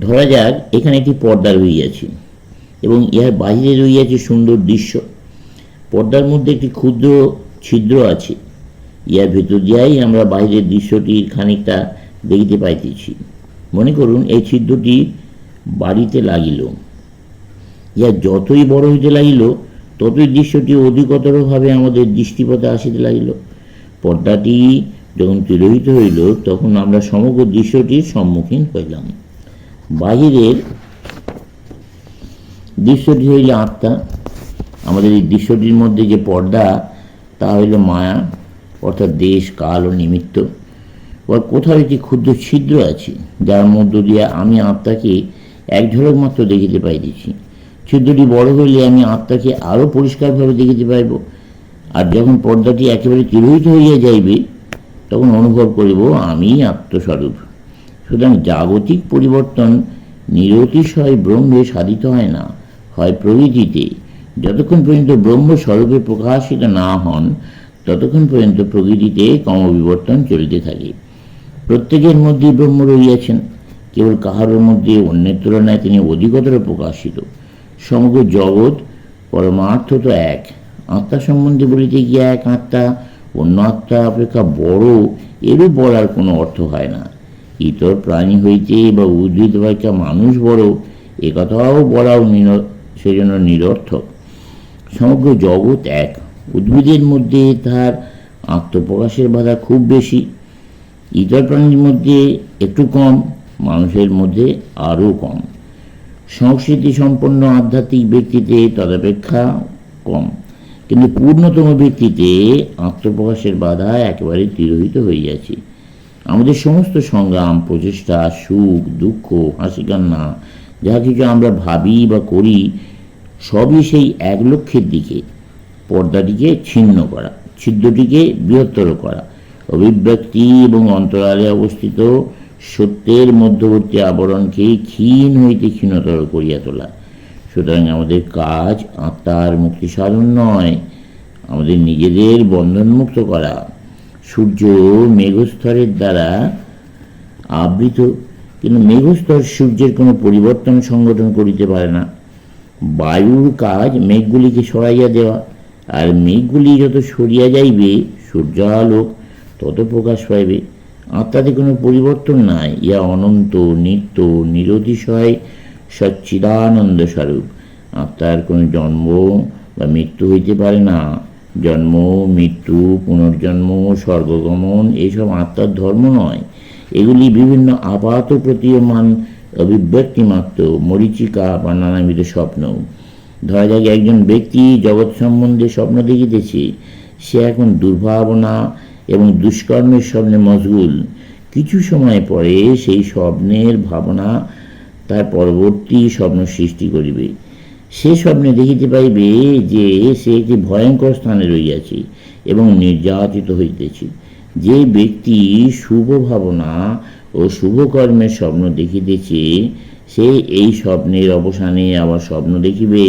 ধরা যাক, এখানে একটি পর্দা রইয়াছে এবং ইহার বাহিরে রইয়াছে সুন্দর দৃশ্য। পর্দার মধ্যে একটি ক্ষুদ্র ছিদ্র আছে। ইহার ভেতর দিয়াই আমরা বাহিরের দৃশ্যটির খানিকটা দেখিতে পাইতেছি। মনে করুন, এই ছিদ্রটি বাড়িতে লাগিল। ইহা যতই বড় হইতে লাগিল, ততই দৃশ্যটি অধিকতরভাবে আমাদের দৃষ্টিপথে আসিতে লাগিল। পর্দাটি যখন তিরোহিত হইল, তখন আমরা সমগ্র দৃশ্যটির সম্মুখীন হইলাম। বাহিরের দৃশ্যটি হইল আত্মা, আমাদের এই দৃশ্যটির মধ্যে যে পর্দা, তা হইল মায়া, অর্থাৎ দেশ, কাল ও নিমিত্ত। ওর কোথাও একটি ক্ষুদ্র ছিদ্র আছে, যার মধ্য দিয়ে আমি আত্মাকে এক ঝলক মাত্র দেখিতে পাইতেছি। ছিদ্রটি বড় হইলে আমি আত্মাকে আরও পরিষ্কারভাবে দেখিতে পাইব। আর যখন পর্দাটি একেবারে তিরোহিত হইয়া যাইবে, তখন অনুভব করিব আমি আত্মস্বরূপ। সুতরাং জাগতিক পরিবর্তন নিরতিশয় ব্রহ্মে সাধিত হয় না, হয় প্রকৃতিতে যতক্ষণ পর্যন্ত ব্রহ্মস্বরূপে প্রকাশিত না হন, ততক্ষণ পর্যন্ত প্রকৃতিতে ক্রমবিবর্তন চলিতে থাকে। প্রত্যেকের মধ্যেই ব্রহ্ম রইয়াছেন কেবল কাহারোর মধ্যে অন্যের তুলনায় তিনি অধিকতর প্রকাশিত। সমগ্র জগৎ পরমার্থ তো এক, আত্মা সম্বন্ধে বলিতে গিয়ে এক আত্মা, অন্য আত্মা অপেক্ষা বড় এরও বলার কোনো অর্থ হয় না। ইতর প্রাণী হইতে বা উদ্ভিদ অপেক্ষা মানুষ বড়, এ কথাও বলাও নির- সেজন্য নিরর্থক। সমগ্র জগৎ এক। উদ্ভিদের মধ্যে তার আত্মপ্রকাশের বাধা খুব বেশি। ইতর প্রাণীর মধ্যে একটু কম, মানুষের মধ্যে আরও কম। সংস্কৃতি সম্পন্ন আধ্যাত্মিক ব্যক্তিতে তদপেক্ষা কম। কিন্তু পূর্ণতম ব্যক্তিতে আত্মপ্রকাশের বাধা একেবারে তিরোহিত হইয়াছে। আমাদের সমস্ত সংগ্রাম, প্রচেষ্টা, সুখ, দুঃখ হাসি কান্না যা কিছু আমরা ভাবি বা করি, সবই সেই এক লক্ষ্যের দিকে। পর্দাটিকে ছিন্ন করা, ছিদ্রটিকে বৃহত্তর করা। অভিব্যক্তি এবং অন্তরালে অবস্থিত সত্যের মধ্যবর্তী আবরণকে ক্ষীণ হইতে ক্ষীণতর করিয়া তোলা। সুতরাং আমাদের কাজ আত্মার মুক্তি সাধন নয়, আমাদের নিজেদের বন্ধনমুক্ত করা। সূর্য মেঘস্তরের দ্বারা আবৃত, কিন্তু মেঘস্তর সূর্যের কোনো পরিবর্তন সংগঠন করিতে পারে না। বায়ুর কাজ মেঘগুলিকে সরাইয়া দেওয়া, আর মেঘগুলি যত সরিয়া যাইবে, সূর্যালোক তত প্রকাশ পাইবে। আত্মাতে কোনো পরিবর্তন নাই ইয়া অনন্ত, নিত্য, নিরতিশয়, সচ্চিদানন্দ স্বরূপ। আত্মার কোনো জন্ম বা মৃত্যু হইতে পারে না। জন্ম, মৃত্যু, পুনর্জন্ম স্বর্গগমন এইসব আত্মার ধর্ম নয়। এগুলি বিভিন্ন আপাত প্রতীয়মান অভিব্যক্তি মাত্র মরিচিকা বা নানাবিধ স্বপ্ন। ধরা যাক একজন ব্যক্তি জগৎ সম্বন্ধে স্বপ্ন দেখিতেছে। সে এখন দুর্ভাবনা এবং দুষ্কর্মের স্বপ্নে মশগুল। কিছু সময় পরে সেই স্বপ্নের ভাবনা তার পরবর্তী স্বপ্ন সৃষ্টি করিবে। সে স্বপ্নে দেখিতে পাইবে যে সে একটি ভয়ঙ্কর স্থানে রইয়াছে এবং নির্যাতিত হইতেছে। যে ব্যক্তি শুভ ভাবনা ও শুভ কর্মের স্বপ্ন দেখিতেছে, সে এই স্বপ্নের অবসানে আবার স্বপ্ন দেখিবে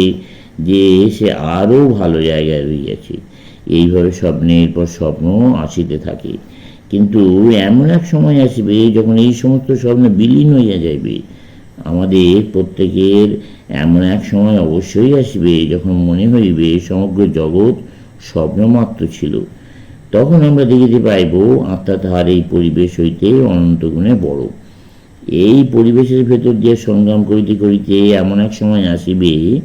যে সে আরও ভালো জায়গায় রইয়াছে এইভাবে স্বপ্নের পর স্বপ্ন আসিতে থাকে। কিন্তু এমন এক সময় আসিবে যখন এই সমস্ত স্বপ্ন বিলীন হইয়া যাইবে। আমাদের প্রত্যেকের এমন এক সময় অবশ্যই আসবে যখন মনে হইবে সমগ্র জগৎ স্বপ্নমাত্র ছিল। তখন আমরা দেখিতে পাইব আত্মা তাহার এই পরিবেশ হইতে অনন্ত গুণে বড়। এই পরিবেশের ভেতর দিয়ে সংগ্রাম করিতে করিতে এমন এক সময় আসিবে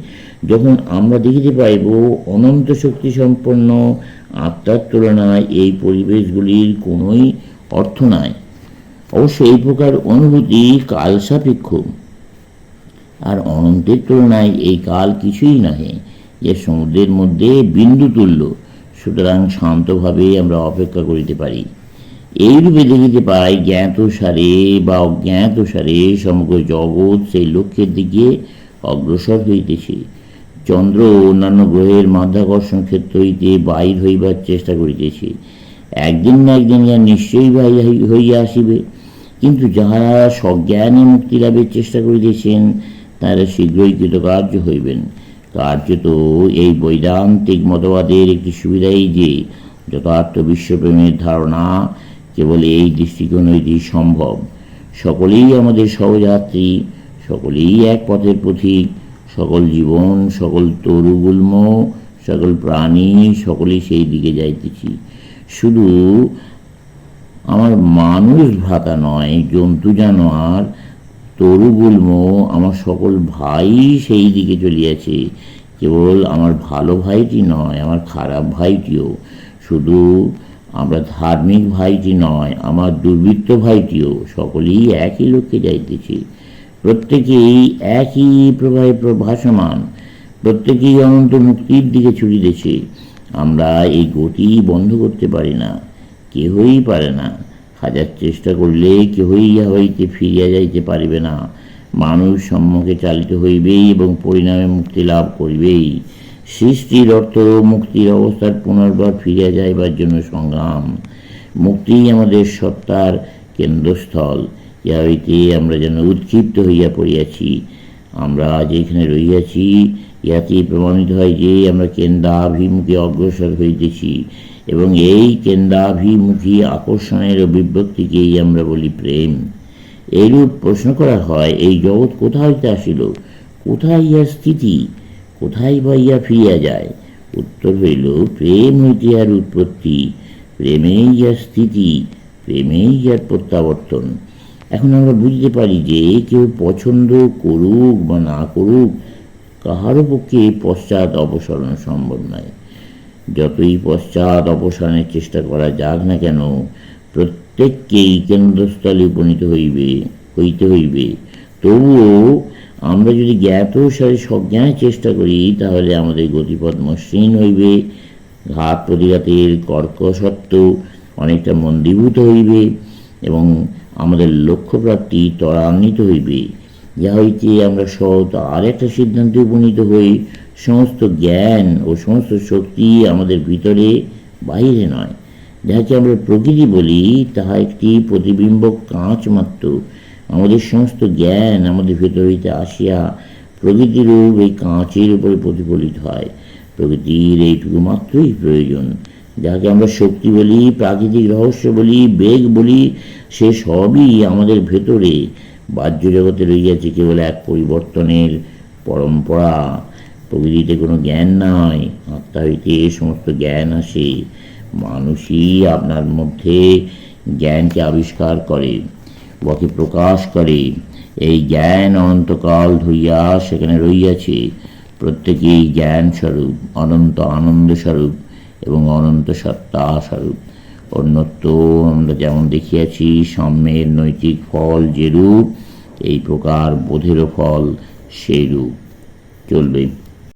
যখন আমরা দেখিতে পাইব অনন্ত শক্তি সম্পন্ন আত্মার তুলনায় এই পরিবেশগুলির কোনোই অর্থ নাই। অবশ্য এই প্রকার অনুভূতি কাল সাপেক্ষ। আর অনন্তের তুলনায় এই কাল কিছুই নহে, যে সমুদ্রের মধ্যে বিন্দু তুল্য, সুতরাং শান্তভাবে আমরা অপেক্ষা করিতে পারি। এইরূপে দেখিতে পাই জ্ঞাত সারে বা অজ্ঞাত সারে সমগ্র জগৎ সেই লক্ষ্যের দিকে অগ্রসর হইতেছে। চন্দ্র অন্যান্য গ্রহের মাধ্যাকর্ষণ ক্ষেত্র হইতে বাহির হইবার চেষ্টা করিতেছে। একদিন না একদিন ইহা নিশ্চয়ই বাহির হইয়া আসিবে। কিন্তু যাহারা সজ্ঞানে মুক্তি লাভের চেষ্টা করিতেছেন তারা শীঘ্রই কৃতকার্য হইবেন। কার্যত এই বৈদান্তিক মতবাদের একটি সুবিধাই যে, যথার্থ বিশ্বপ্রেমের ধারণা কেবল এই দৃষ্টিকোণ হইতেই সম্ভব। সকলেই আমাদের সহযাত্রী, সকলেই এক পথের পথিক, সকল জীবন, সকল তরুগুল্ম সকল প্রাণী, সকলেই সেই দিকে যাইতেছি। শুধু আমার মানুষ ভাতা নয়, জন্তু জানোয়ার তরুগুল্ম আমার সকল ভাই সেই দিকে চলিয়াছে। কেবল আমার ভালো ভাইটি নয়, আমার খারাপ ভাইটিও। শুধু আমরা ধার্মিক ভাইটি নয়, আমার দুর্বৃত্ত ভাইটিও, সকলেই একই লক্ষ্যে যাইতেছে। প্রত্যেকেই একই প্রবাহে ভাসমান প্রত্যেকেই অনন্ত মুক্তির দিকে ছুটিতেছে। আমরা এই গতি বন্ধ করতে পারি না। কেহই পারে না। হাজার চেষ্টা করলে কেহই ইহা হইতে ফিরিয়া যাইতে পারিবে না। মানুষ সম্মুখে চালিত হইবেই এবং পরিণামে মুক্তি লাভ করিবেই। সৃষ্টির অর্থ মুক্তির অবস্থার পুনর্বার ফিরিয়া যাইবার জন্য সংগ্রাম। মুক্তিই আমাদের সত্তার কেন্দ্রস্থল। ইহা হইতে আমরা যেন উৎক্ষিপ্ত হইয়া পড়িয়াছি। আমরা আজ এখানে রহিয়াছি ইহাতে প্রমাণিত হয় যে আমরা কেন্দ্রাভিমুখে অগ্রসর হইতেছি এবং এই কেন্দ্রাভিমুখী আকর্ষণের অভিব্যক্তিকেই আমরা বলি প্রেম। এইরূপ প্রশ্ন করা হয়, এই জগৎ কোথা হইতে আসিল? কোথায় ইহার স্থিতি? কোথায় বা ইহা ফিরিয়া যায়? উত্তর হইল, প্রেম হইতে ইহার উৎপত্তি। প্রেমেই ইহার স্থিতি, প্রেমেই ইহার প্রত্যাবর্তন। এখন আমরা বুঝতে পারি যে কেউ পছন্দ করুক বা না করুক, কাহারও পক্ষে পশ্চাৎ অপসরণ সম্ভব নয়। যতই পশ্চাৎ অপসারণের চেষ্টা করা যাক না কেন, প্রত্যেককেই কেন্দ্রস্থলে উপনীত হইবে, হইতে হইবে। তবুও আমরা যদি জ্ঞাত সারে সজ্ঞানের চেষ্টা করি, তাহলে আমাদের গতিপথ মসৃণ হইবে। ঘাত প্রতিঘাতের কর্কশত্ব অনেকটা মন্দীভূত হইবে এবং আমাদের লক্ষ্যপ্রাপ্তি ত্বরান্বিত হইবে। যা হইতে আমরা সহজ আর একটা সিদ্ধান্তে উপনীত হই, সমস্ত জ্ঞান ও সমস্ত শক্তি আমাদের ভিতরে বাইরে নয়। যাহাকে আমরা প্রকৃতি বলি, তাহা একটি প্রতিবিম্ব কাঁচ মাত্র। আমাদের সমস্ত জ্ঞান আমাদের ভেতর হইতে আসিয়া প্রকৃতিরূপ এই কাঁচের উপরে প্রতিফলিত হয়। প্রকৃতির এইটুকু মাত্রই প্রয়োজন। যাকে আমরা শক্তি বলি, প্রাকৃতিক রহস্য বলি, বেগ বলি, সে সবই আমাদের ভেতরে। বাহ্য জগতে রইয়াছে কেবল এক পরিবর্তনের পরম্পরা। প্রকৃতিতে কোনো জ্ঞান নাই, আত্মা হইতে সমস্ত জ্ঞান আসে। মানুষই আপনার মধ্যে জ্ঞানকে আবিষ্কার করে বকে প্রকাশ করে। এই জ্ঞান অনন্তকাল ধরিয়া সেখানে রইয়াছে প্রত্যেকেই জ্ঞান স্বরূপ অনন্ত আনন্দ স্বরূপ এবং অনন্ত সত্তা স্বরূপ। অন্যত্র আমরা যেমন দেখিয়াছি সাম্যের নৈতিক ফল যেরূপ, এই প্রকার বোধেরও ফল সেই রূপ চলবে।